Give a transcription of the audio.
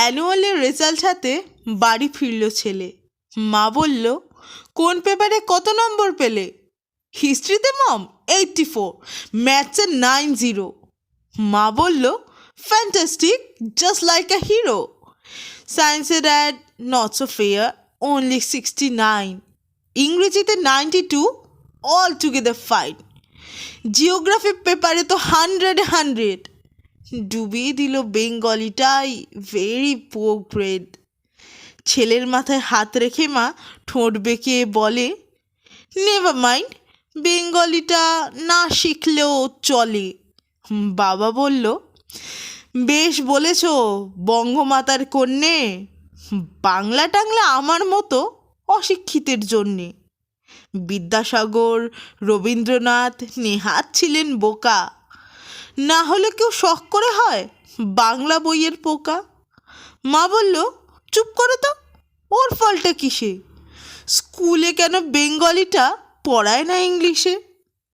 অ্যানুয়ালের result হাতে বাড়ি ফিরল ছেলে। মা বলল, কোন পেপারে কত নম্বর পেলে? হিস্ট্রিতে মম এইটটি ফোর ম্যাথসে নাইন জিরো মা বলল fantastic just like a hero সায়েন্সে dad not so fair only sixty nine ইংরেজিতে ninety two all together fine geography পেপারে তো হান্ড্রেডে হান্ড্রেড ডুবিয়ে দিল বেঙ্গলিটাই ভেরি পোর গ্রেড ছেলের মাথায় হাত রেখে মা ঠোঁট বেঁকে বলে নেভার মাইন্ড বেঙ্গলিটা না শিখলেও চলে। বাবা বলল, বেশ বলেছ, বঙ্গমাতার কন্যে। বাংলা টাংলা আমার মতো অশিক্ষিতের জন্যে। বিদ্যাসাগর, রবীন্দ্রনাথ, নেহাত ছিলেন বোকা। না হলে কেউ শখ করে হয়? বাংলা বইয়ের পোকা। মা বলল, চুপ করে তো, ওর ফলটা কিসে স্কুলে কেন বেঙ্গলিটা পড়ায় না ইংলিশে?